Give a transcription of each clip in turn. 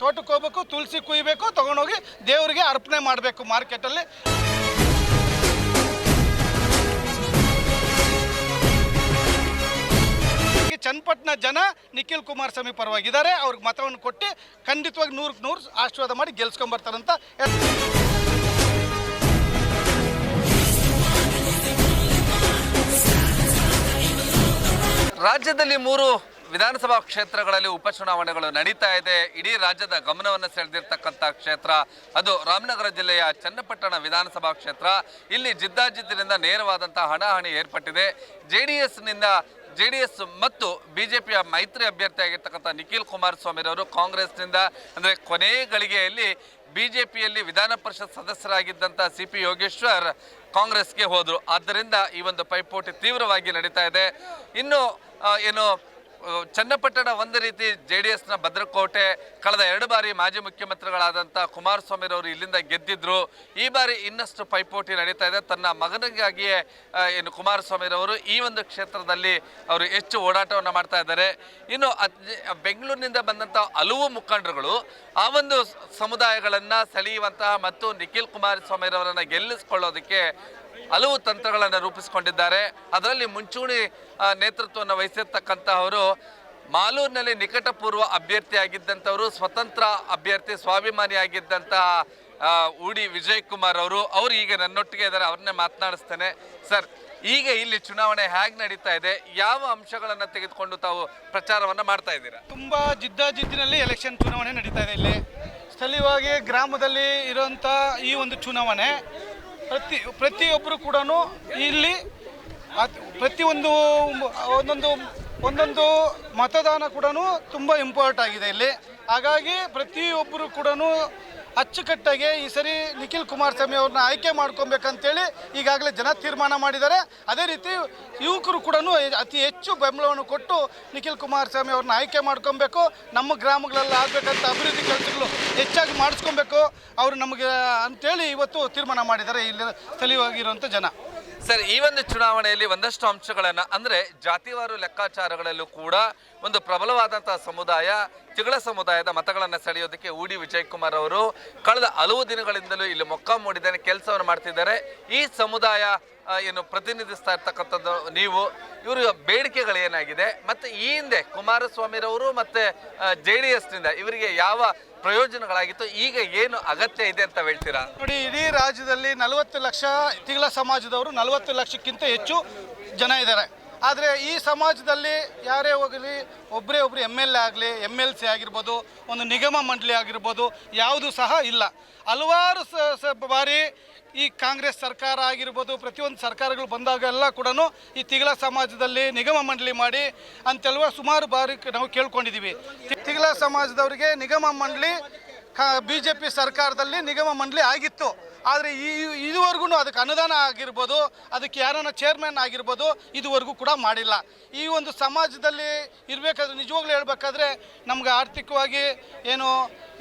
ತೋಟಕ್ಕೆ ಹೋಗ್ಬೇಕು, ತುಳಸಿ ಕುಯ್ಬೇಕು, ತಗೊಂಡೋಗಿ ದೇವರಿಗೆ ಅರ್ಪಣೆ ಮಾಡಬೇಕು ಮಾರ್ಕೆಟಲ್ಲಿ. ಚನ್ನಪಟ್ಟಣ ಜನ ನಿಖಿಲ್ ಕುಮಾರಸ್ವಾಮಿ ಪರವಾಗಿದ್ದಾರೆ. ಅವ್ರಿಗೆ ಮತವನ್ನು ಕೊಟ್ಟು ಖಂಡಿತವಾಗಿ ನೂರಕ್ಕೆ ನೂರು ಆಶೀರ್ವಾದ ಮಾಡಿ ಗೆಲ್ಸ್ಕೊಂಬರ್ತಾರಂತ ರಾಜ್ಯದಲ್ಲಿ ಮೂರು ವಿಧಾನಸಭಾ ಕ್ಷೇತ್ರಗಳಲ್ಲಿ ಉಪಚುನಾವಣೆಗಳು ನಡೀತಾ ಇದೆ. ಇಡೀ ರಾಜ್ಯದ ಗಮನವನ್ನು ಸೆಳೆದಿರ್ತಕ್ಕಂಥ ಕ್ಷೇತ್ರ ಅದು ರಾಮನಗರ ಜಿಲ್ಲೆಯ ಚನ್ನಪಟ್ಟಣ ವಿಧಾನಸಭಾ ಕ್ಷೇತ್ರ. ಇಲ್ಲಿ ಜಿದ್ದಾಜಿದ್ದಿನಿಂದ ನೇರವಾದಂತಹ ಹಣಾಹಣಿ ಏರ್ಪಟ್ಟಿದೆ. ಜೆ ಡಿ ಎಸ್ನಿಂದ ಜೆ ಡಿ ಎಸ್ ಮತ್ತು ಬಿಜೆಪಿಯ ಮೈತ್ರಿ ಅಭ್ಯರ್ಥಿಯಾಗಿರ್ತಕ್ಕಂಥ ನಿಖಿಲ್ ಕುಮಾರಸ್ವಾಮಿ ಅವರು ಕಾಂಗ್ರೆಸ್ನಿಂದ, ಅಂದರೆ ಕೊನೆ ಗಳಿಗೆಯಲ್ಲಿ ಬಿಜೆಪಿಯಲ್ಲಿ ವಿಧಾನ ಪರಿಷತ್ ಸದಸ್ಯರಾಗಿದ್ದಂಥ ಸಿ ಪಿ ಯೋಗೇಶ್ವರ್ ಕಾಂಗ್ರೆಸ್ಗೆ ಹೋದರು. ಆದ್ದರಿಂದ ಈ ಒಂದು ಪೈಪೋಟಿ ತೀವ್ರವಾಗಿ ನಡೀತಾ ಇದೆ. ಇನ್ನು ಏನು ಚನ್ನಪಟ್ಟಣ ಒಂದು ರೀತಿ ಜೆ ಡಿ ಎಸ್ನ ಭದ್ರಕೋಟೆ, ಕಳೆದ ಎರಡು ಬಾರಿ ಮಾಜಿ ಮುಖ್ಯಮಂತ್ರಿಗಳಾದಂಥ ಕುಮಾರಸ್ವಾಮಿರವರು ಇಲ್ಲಿಂದ ಗೆದ್ದಿದ್ರು. ಈ ಬಾರಿ ಇನ್ನಷ್ಟು ಪೈಪೋಟಿ ನಡೀತಾ ಇದೆ. ತನ್ನ ಮಗನಿಗಾಗಿಯೇ ಏನು ಕುಮಾರಸ್ವಾಮಿರವರು ಈ ಒಂದು ಕ್ಷೇತ್ರದಲ್ಲಿ ಅವರು ಹೆಚ್ಚು ಓಡಾಟವನ್ನು ಮಾಡ್ತಾ ಇದ್ದಾರೆ. ಇನ್ನು ಬೆಂಗಳೂರಿನಿಂದ ಬಂದಂಥ ಹಲವು ಮುಖಂಡರುಗಳು, ಆ ಒಂದು ಸಮುದಾಯಗಳನ್ನು ಸೆಳೆಯುವಂತಹ ಮತ್ತು ನಿಖಿಲ್ ಕುಮಾರಸ್ವಾಮಿರವರನ್ನು ಗೆಲ್ಲಿಸಿಕೊಳ್ಳೋದಕ್ಕೆ ಹಲವು ತಂತ್ರಗಳನ್ನು ರೂಪಿಸಿಕೊಂಡಿದ್ದಾರೆ. ಅದರಲ್ಲಿ ಮುಂಚೂಣಿ ನೇತೃತ್ವವನ್ನು ವಹಿಸಿರ್ತಕ್ಕಂತಹವರು ಮಾಲೂರಿನಲ್ಲಿ ನಿಕಟಪೂರ್ವ ಅಭ್ಯರ್ಥಿಯಾಗಿದ್ದಂಥವರು, ಸ್ವತಂತ್ರ ಅಭ್ಯರ್ಥಿ, ಸ್ವಾಭಿಮಾನಿಯಾಗಿದ್ದಂತಹ ಉಡಿ ವಿಜಯ್ ಕುಮಾರ್ ಅವರು. ಅವರು ಈಗ ನನ್ನೊಟ್ಟಿಗೆ ಇದ್ದಾರೆ, ಅವ್ರನ್ನೇ ಮಾತನಾಡಿಸ್ತೇನೆ. ಸರ್, ಈಗ ಇಲ್ಲಿ ಚುನಾವಣೆ ಹೇಗೆ ನಡೀತಾ ಇದೆ? ಯಾವ ಅಂಶಗಳನ್ನು ತೆಗೆದುಕೊಂಡು ತಾವು ಪ್ರಚಾರವನ್ನು ಮಾಡ್ತಾ ಇದ್ದೀರಾ? ತುಂಬ ಜಿದ್ದಾಜಿದ್ದಿನಲ್ಲಿ ಎಲೆಕ್ಷನ್ ಚುನಾವಣೆ ನಡೀತಾ ಇದೆ ಇಲ್ಲಿ. ಸ್ಥಳೀಯವಾಗಿ ಗ್ರಾಮದಲ್ಲಿ ಇರುವಂಥ ಈ ಒಂದು ಚುನಾವಣೆ ಪ್ರತಿ ಪ್ರತಿಯೊಬ್ಬರು ಕೂಡ ಇಲ್ಲಿ ಪ್ರತಿಯೊಂದು, ಒಂದೊಂದು ಒಂದೊಂದು ಮತದಾನ ಕೂಡ ತುಂಬ ಇಂಪಾರ್ಟ್ ಆಗಿದೆ ಇಲ್ಲಿ. ಹಾಗಾಗಿ ಪ್ರತಿಯೊಬ್ಬರು ಕೂಡ ಅಚ್ಚುಕಟ್ಟಾಗಿ ಈ ಸರಿ ನಿಖಿಲ್ ಕುಮಾರಸ್ವಾಮಿ ಅವ್ರನ್ನ ಆಯ್ಕೆ ಮಾಡ್ಕೊಬೇಕಂತೇಳಿ ಈಗಾಗಲೇ ಜನ ತೀರ್ಮಾನ ಮಾಡಿದ್ದಾರೆ. ಅದೇ ರೀತಿ ಯುವಕರು ಕೂಡ ಅತಿ ಹೆಚ್ಚು ಬೆಂಬಲವನ್ನು ಕೊಟ್ಟು ನಿಖಿಲ್ ಕುಮಾರಸ್ವಾಮಿ ಅವ್ರನ್ನ ಆಯ್ಕೆ ಮಾಡ್ಕೊಬೇಕು. ನಮ್ಮ ಗ್ರಾಮಗಳಲ್ಲಿ ಆಗಬೇಕಂತ ಅಭಿವೃದ್ಧಿ ಕೆಲಸಗಳು ಹೆಚ್ಚಾಗಿ ಮಾಡಿಸ್ಕೊಬೇಕು. ಅವರು ನಮಗೆ ಅಂತೇಳಿ ಇವತ್ತು ತೀರ್ಮಾನ ಮಾಡಿದ್ದಾರೆ. ಇಲ್ಲಿ ಸ್ಥಳೀಯವಾಗಿರುವಂಥ ಜನ. ಸರ್, ಈ ಒಂದು ಚುನಾವಣೆಯಲ್ಲಿ ಒಂದಷ್ಟು ಅಂಶಗಳನ್ನು, ಅಂದರೆ ಜಾತಿವಾರು ಲೆಕ್ಕಾಚಾರಗಳಲ್ಲೂ ಕೂಡ ಒಂದು ಪ್ರಬಲವಾದಂತಹ ಸಮುದಾಯ ತಿಗಳ ಸಮುದಾಯದ ಮತಗಳನ್ನು ಸೆಳೆಯೋದಕ್ಕೆ ಉ ವಿಜಯ್ ಕುಮಾರ್ ಅವರು ಕಳೆದ ಹಲವು ದಿನಗಳಿಂದಲೂ ಇಲ್ಲಿ ಮೊಕ್ಕ ಮೂಡಿದ್ದಾನೆ, ಕೆಲಸವನ್ನು ಮಾಡ್ತಿದ್ದಾರೆ. ಈ ಸಮುದಾಯ ಏನು ಪ್ರತಿನಿಧಿಸ್ತಾ ಇರ್ತಕ್ಕಂಥದ್ದು ನೀವು, ಇವರು ಬೇಡಿಕೆಗಳು ಏನಾಗಿದೆ? ಮತ್ತೆ ಈ ಹಿಂದೆ ಕುಮಾರಸ್ವಾಮಿರವರು ಮತ್ತು ಜೆ ಡಿ ಎಸ್ನಿಂದ ಇವರಿಗೆ ಯಾವ ಪ್ರಯೋಜನಗಳಾಗಿತ್ತು. ಈಗ ಏನು ಅಗತ್ಯ ಇದೆ ಅಂತ ಹೇಳ್ತೀರಾ? ನೋಡಿ, ಇಡೀ ರಾಜ್ಯದಲ್ಲಿ ನಲವತ್ತು ಲಕ್ಷ ತಿಗಳ ಸಮಾಜದವರು ನಲವತ್ತು ಲಕ್ಷಕ್ಕಿಂತ ಹೆಚ್ಚು ಜನ ಇದ್ದಾರೆ. ಆದರೆ ಈ ಸಮಾಜದಲ್ಲಿ ಯಾರೇ ಹೋಗಲಿ ಒಬ್ಬರೇ ಒಬ್ಬರು ಎಂ ಎಲ್ ಎ ಆಗಲಿ ಎಂ ಎಲ್ ಸಿ ಆಗಿರ್ಬೋದು, ಒಂದು ನಿಗಮ ಮಂಡಳಿ ಆಗಿರ್ಬೋದು, ಯಾವುದೂ ಸಹ ಇಲ್ಲ. ಹಲವಾರು ಸ ಬಾರಿ ಈ ಕಾಂಗ್ರೆಸ್ ಸರ್ಕಾರ ಆಗಿರ್ಬೋದು, ಪ್ರತಿಯೊಂದು ಸರ್ಕಾರಗಳು ಬಂದಾಗೆಲ್ಲ ಕೂಡ ಈ ತಿಗಳ ಸಮಾಜದಲ್ಲಿ ನಿಗಮ ಮಂಡಳಿ ಮಾಡಿ ಅಂತೆಲ್ವ ಸುಮಾರು ಬಾರಿ ನಾವು ಕೇಳ್ಕೊಂಡಿದ್ದೀವಿ. ತಿಗಳ ಸಮಾಜದವರಿಗೆ ನಿಗಮ ಮಂಡಳಿ ಬಿ ಜೆ ಪಿ ಸರ್ಕಾರದಲ್ಲಿ ನಿಗಮ ಮಂಡಳಿ ಆಗಿತ್ತು. ಆದರೆ ಈ ಇದುವರೆಗೂ ಅದಕ್ಕೆ ಅನುದಾನ ಆಗಿರ್ಬೋದು, ಅದಕ್ಕೆ ಯಾರನ್ನ ಚೇರ್ಮನ್ ಆಗಿರ್ಬೋದು, ಇದುವರೆಗೂ ಕೂಡ ಮಾಡಿಲ್ಲ. ಈ ಒಂದು ಸಮಾಜದಲ್ಲಿ ಇರಬೇಕಾದ್ರೆ, ನಿಜವಾಗ್ಲೂ ಹೇಳಬೇಕಾದ್ರೆ, ನಮ್ಗೆ ಆರ್ಥಿಕವಾಗಿ ಏನು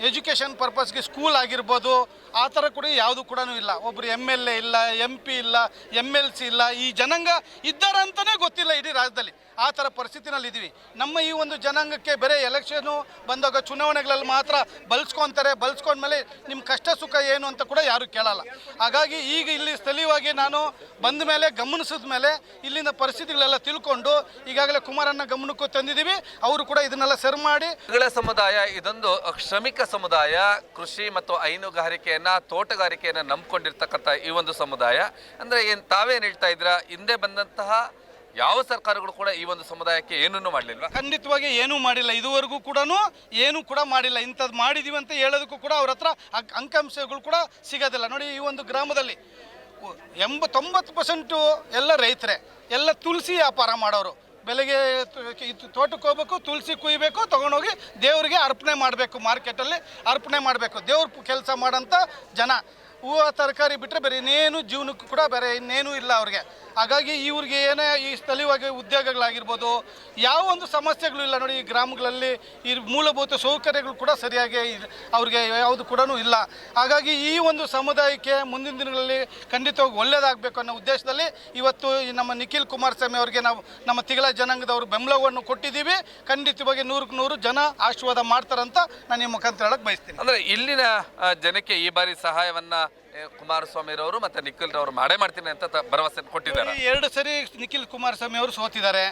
ಎಜುಕೇಷನ್ ಪರ್ಪಸ್ಗೆ ಸ್ಕೂಲ್ ಆಗಿರ್ಬೋದು, ಆ ಥರ ಕೂಡ ಯಾವುದು ಕೂಡ ಇಲ್ಲ. ಒಬ್ಬರು ಎಂ ಎಲ್ ಎ ಇಲ್ಲ ಎಂ ಪಿ ಇಲ್ಲ ಎಂ ಎಲ್ ಸಿ ಇಲ್ಲ, ಈ ಜನಾಂಗ ಇದ್ದಾರೆ ಅಂತಲೇ ಗೊತ್ತಿಲ್ಲ ಇಡೀ ರಾಜ್ಯದಲ್ಲಿ. ಆ ಥರ ಪರಿಸ್ಥಿತಿನಲ್ಲಿ ಇದ್ದೀವಿ ನಮ್ಮ ಈ ಒಂದು ಜನಾಂಗಕ್ಕೆ ಬೇರೆ ಎಲೆಕ್ಷನು ಬಂದಾಗ ಚುನಾವಣೆಗಳಲ್ಲಿ ಮಾತ್ರ ಬಲ್ಸ್ಕೊತಾರೆ, ಬಲ್ಸ್ಕೊಂಡ್ಮೇಲೆ ನಿಮ್ಮ ಕಷ್ಟ ಸುಖ ಏನು ಅಂತ ಕೂಡ ಯಾರೂ ಕೇಳಲ್ಲ. ಹಾಗಾಗಿ ಈಗ ಇಲ್ಲಿ ಸ್ಥಳೀಯವಾಗಿ ನಾನು ಬಂದ ಮೇಲೆ, ಗಮನಿಸಿದ ಮೇಲೆ ಇಲ್ಲಿನ ಪರಿಸ್ಥಿತಿಗಳೆಲ್ಲ ತಿಳ್ಕೊಂಡು ಈಗಾಗಲೇ ಕುಮಾರನ್ನ ಗಮನಕ್ಕೂ ತಂದಿದ್ದೀವಿ. ಅವರು ಕೂಡ ಇದನ್ನೆಲ್ಲ ಸರಿ ಮಾಡಿ. ಸಮುದಾಯ ಇದೊಂದು ಶ್ರಮಿಕ ಸಮುದಾಯ. ಕೃಷಿ ಮತ್ತು ಹೈನುಗಾರಿಕೆಯನ್ನ, ತೋಟಗಾರಿಕೆಯನ್ನ ನಂಬಿಕೊಂಡಿರ್ತಕ್ಕಂಥ ಈ ಒಂದು ಸಮುದಾಯ. ಅಂದ್ರೆ ಏನ್ ತಾವೇನ್ ಹೇಳ್ತಾ ಇದ್ದೀರಾ? ಹಿಂದೆ ಬಂದಂತಹ ಯಾವ ಸರ್ಕಾರಗಳು ಕೂಡ ಈ ಒಂದು ಸಮುದಾಯಕ್ಕೆ ಏನನ್ನು ಮಾಡಲಿಲ್ಲ ಖಂಡಿತವಾಗಿ ಏನೂ ಮಾಡಿಲ್ಲ. ಇದುವರೆಗೂ ಕೂಡ ಏನು ಕೂಡ ಮಾಡಿಲ್ಲ. ಇಂಥದ್ದು ಮಾಡಿದೀವಿ ಅಂತ ಹೇಳೋದಕ್ಕೂ ಕೂಡ ಅವ್ರ ಹತ್ರ ಅಂಕ್- ಅಂಕಾಂಶಗಳು ಕೂಡ ಸಿಗೋದಿಲ್ಲ. ನೋಡಿ, ಈ ಒಂದು ಗ್ರಾಮದಲ್ಲಿ ಎಂಬ ತೊಂಬತ್ತು ಪರ್ಸೆಂಟು ಎಲ್ಲ ರೈತರೇ. ಎಲ್ಲ ತುಳಸಿ ವ್ಯಾಪಾರ ಮಾಡೋರು. ಬೆಳಗ್ಗೆ ತೋಟಕ್ಕೆ ಹೋಗ್ಬೇಕು ತುಳಸಿ ಕುಯ್ಬೇಕು, ತೊಗೊಂಡೋಗಿ ದೇವರಿಗೆ ಅರ್ಪಣೆ ಮಾಡಬೇಕು ಮಾರ್ಕೆಟಲ್ಲಿ ಅರ್ಪಣೆ ಮಾಡಬೇಕು. ದೇವ್ರ ಕೆಲಸ ಮಾಡೋಂಥ ಜನ. ಹೂವು, ತರಕಾರಿ ಬಿಟ್ಟರೆ ಬೇರೆ ಇನ್ನೇನು ಜೀವನಕ್ಕೂ ಕೂಡ ಬೇರೆ ಇನ್ನೇನು ಇಲ್ಲ ಅವ್ರಿಗೆ. ಹಾಗಾಗಿ ಇವ್ರಿಗೆ ಏನೇ ಈ ಸ್ಥಳೀಯವಾಗಿ ಉದ್ಯೋಗಗಳಾಗಿರ್ಬೋದು, ಯಾವ ಒಂದು ಸಮಸ್ಯೆಗಳು ಇಲ್ಲ ನೋಡಿ ಈ ಗ್ರಾಮಗಳಲ್ಲಿ ಈ ಮೂಲಭೂತ ಸೌಕರ್ಯಗಳು ಕೂಡ ಸರಿಯಾಗಿ ಅವ್ರಿಗೆ ಯಾವುದು ಕೂಡ ಇಲ್ಲ. ಹಾಗಾಗಿ ಈ ಒಂದು ಸಮುದಾಯಕ್ಕೆ ಮುಂದಿನ ದಿನಗಳಲ್ಲಿ ಖಂಡಿತವಾಗಿ ಒಳ್ಳೆಯದಾಗಬೇಕು ಅನ್ನೋ ಉದ್ದೇಶದಲ್ಲಿ ಇವತ್ತು ನಮ್ಮ ನಿಖಿಲ್ ಕುಮಾರಸ್ವಾಮಿ ಅವರಿಗೆ ನಾವು ನಮ್ಮ ತಿಗಳ ಜನಾಂಗದವರು ಬೆಂಬಲವನ್ನು ಕೊಟ್ಟಿದ್ದೀವಿ. ಖಂಡಿತವಾಗಿ ನೂರಕ್ಕೆ ನೂರು ಜನ ಆಶೀರ್ವಾದ ಮಾಡ್ತಾರಂತ ನಾನು ನಿಮ್ಮ ಮುಖಾಂತರ ಹೇಳಕ್ಕೆ ಬಯಸ್ತೀನಿ. ಅಂದರೆ ಇಲ್ಲಿನ ಜನಕ್ಕೆ ಈ ಬಾರಿ ಸಹಾಯವನ್ನ ಏ, ಕುಮಾರಸ್ವಾಮಿ ರವರು ಮತ್ತೆ ನಿಖಿಲ್ ರವರು ಮಾಡೇ ಮಾಡ್ತೀನಿ ಅಂತ ಭರವಸೆ ಕೊಟ್ಟಿದ್ದಾರೆ. ಎರಡು ಸರಿ ನಿಖಿಲ್ ಕುಮಾರಸ್ವಾಮಿ ಅವರು ಸೋತಿದ್ದಾರೆ.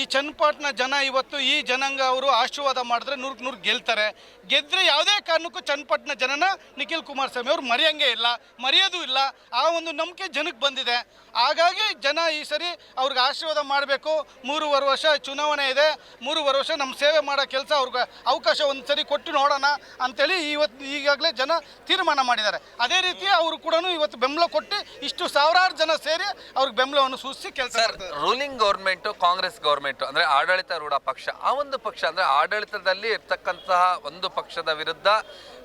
ಈ ಚನ್ನಪಟ್ಟಣ ಜನ ಇವತ್ತು ಈ ಜನಾಂಗ ಅವರು ಆಶೀರ್ವಾದ ಮಾಡಿದ್ರೆ ನೂರಕ್ಕೆ ನೂರು ಗೆಲ್ತಾರೆ. ಗೆದ್ದರೆ ಯಾವುದೇ ಕಾರಣಕ್ಕೂ ಚನ್ನಪಟ್ಟಣ ಜನನ ನಿಖಿಲ್ ಕುಮಾರಸ್ವಾಮಿ ಅವರು ಮರೆಯಂಗೆ ಇಲ್ಲ ಮರೆಯೋದು ಇಲ್ಲ. ಆ ಒಂದು ನಂಬಿಕೆ ಜನಕ್ಕೆ ಬಂದಿದೆ. ಹಾಗಾಗಿ ಜನ ಈ ಸರಿ ಅವ್ರಿಗೆ ಆಶೀರ್ವಾದ ಮಾಡಬೇಕು. ಮೂರುವರೆ ವರ್ಷ ಚುನಾವಣೆ ಇದೆ. ಮೂರುವರೆ ವರ್ಷ ನಮ್ಮ ಸೇವೆ ಮಾಡೋ ಕೆಲಸ ಅವ್ರಿಗೆ ಅವಕಾಶ ಒಂದು ಸರಿ ಕೊಟ್ಟು ನೋಡೋಣ ಅಂತೇಳಿ ಇವತ್ತು ಈಗಾಗಲೇ ಜನ ತೀರ್ಮಾನ ಮಾಡಿದ್ದಾರೆ. ಅದೇ ರೀತಿ ಅವರು ಕೂಡ ಇವತ್ತು ಬೆಂಬಲ ಕೊಟ್ಟು ಇಷ್ಟು ಸಾವಿರಾರು ಜನ ಸೇರಿ ಅವ್ರಿಗೆ ಬೆಂಬಲವನ್ನು ಸೂಚಿಸಿ ಕೆಲಸ ರೂಲಿಂಗ್ ಗೌರ್ಮೆಂಟು ಕಾಂಗ್ರೆಸ್ ಗೌರ್ಮೆಂಟ್ ಅಂದ್ರೆ ಆಡಳಿತಾರೂಢ ಪಕ್ಷ. ಆ ಒಂದು ಪಕ್ಷ ಅಂದ್ರೆ ಆಡಳಿತದಲ್ಲಿ ಇರ್ತಕ್ಕಂತಹ ಒಂದು ಪಕ್ಷದ ವಿರುದ್ಧ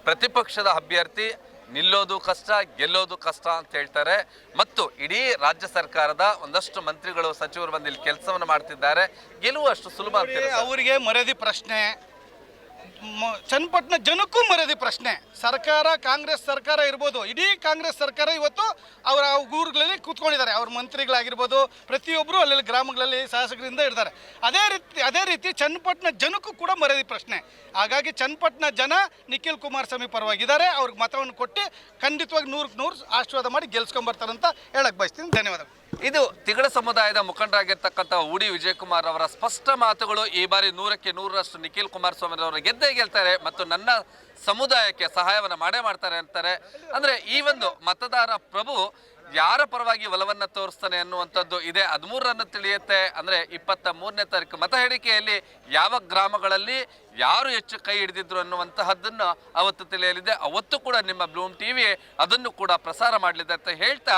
ಪ್ರತಿಪಕ್ಷದ ಅಭ್ಯರ್ಥಿ ನಿಲ್ಲೋದು ಕಷ್ಟ, ಗೆಲ್ಲೋದು ಕಷ್ಟ ಅಂತ ಹೇಳ್ತಾರೆ. ಮತ್ತು ಇಡೀ ರಾಜ್ಯ ಸರ್ಕಾರದ ಒಂದಷ್ಟು ಮಂತ್ರಿಗಳು, ಸಚಿವರು ಬಂದು ಇಲ್ಲಿ ಕೆಲಸವನ್ನು ಮಾಡ್ತಿದ್ದಾರೆ. ಗೆಲುವು ಅಷ್ಟು ಸುಲಭ ಅವರಿಗೆ ಮರದಿ ಪ್ರಶ್ನೆ ಚನ್ನಪಟ್ಟಣ ಜನಕ್ಕೂ ಮರ್ಯಾದೆ ಪ್ರಶ್ನೆ. ಸರ್ಕಾರ, ಕಾಂಗ್ರೆಸ್ ಸರ್ಕಾರ ಇರ್ಬೋದು, ಇಡೀ ಕಾಂಗ್ರೆಸ್ ಸರ್ಕಾರ ಇವತ್ತು ಅವರ ಊರುಗಳಲ್ಲಿ ಕೂತ್ಕೊಂಡಿದ್ದಾರೆ. ಅವ್ರ ಮಂತ್ರಿಗಳಾಗಿರ್ಬೋದು ಪ್ರತಿಯೊಬ್ಬರು ಅಲ್ಲಲ್ಲಿ ಗ್ರಾಮಗಳಲ್ಲಿ ಶಾಸಕರಿಂದ ಇರ್ತಾರೆ. ಅದೇ ರೀತಿ ಅದೇ ರೀತಿ ಚನ್ನಪಟ್ಟಣ ಜನಕ್ಕೂ ಕೂಡ ಮರ್ಯಾದೆ ಪ್ರಶ್ನೆ. ಹಾಗಾಗಿ ಚನ್ನಪಟ್ಟಣ ಜನ ನಿಖಿಲ್ ಕುಮಾರಸ್ವಾಮಿ ಪರವಾಗಿದ್ದಾರೆ. ಅವ್ರಿಗೆ ಮತವನ್ನು ಕೊಟ್ಟು ಖಂಡಿತವಾಗಿ ನೂರಕ್ಕೆ ನೂರು ಆಶೀರ್ವಾದ ಮಾಡಿ ಗೆಲ್ಸ್ಕೊಂಬರ್ತಾರಂತ ಹೇಳಕ್ಕೆ ಬಯಸ್ತೀನಿ. ಧನ್ಯವಾದಗಳು. ಇದು ತಿಗಳ ಸಮುದಾಯದ ಮುಖಂಡರಾಗಿರ್ತಕ್ಕಂಥ ಉಡಿ ವಿಜಯಕುಮಾರ್ ಅವರ ಸ್ಪಷ್ಟ ಮಾತುಗಳು. ಈ ಬಾರಿ ನೂರಕ್ಕೆ ನೂರರಷ್ಟು ನಿಖಿಲ್ ಕುಮಾರಸ್ವಾಮಿ ಅವರು ಗೆದ್ದೇ ಗೆಲ್ತಾರೆ ಮತ್ತು ನನ್ನ ಸಮುದಾಯಕ್ಕೆ ಸಹಾಯವನ್ನು ಮಾಡೇ ಮಾಡ್ತಾರೆ ಅಂತಾರೆ. ಅಂದರೆ ಈ ಒಂದು ಮತದಾರ ಪ್ರಭು ಯಾರ ಪರವಾಗಿ ಒಲವನ್ನು ತೋರಿಸ್ತಾನೆ ಅನ್ನುವಂಥದ್ದು ಇದೆ. ಹದಿಮೂರನ್ನು ತಿಳಿಯುತ್ತೆ. ಅಂದರೆ ಇಪ್ಪತ್ತ ಮೂರನೇ ತಾರೀಕು ಮತ ಹೇಳಿಕೆಯಲ್ಲಿ ಯಾವ ಗ್ರಾಮಗಳಲ್ಲಿ ಯಾರು ಹೆಚ್ಚು ಕೈ ಹಿಡಿದಿದ್ರು ಅನ್ನುವಂತಹದ್ದನ್ನು ಅವತ್ತು ತಿಳಿಯಲಿದೆ. ಅವತ್ತು ಕೂಡ ನಿಮ್ಮ ಬ್ಲೂಮ್ ಟಿವಿ ಅದನ್ನು ಕೂಡ ಪ್ರಸಾರ ಮಾಡಲಿದೆ ಅಂತ ಹೇಳ್ತಾ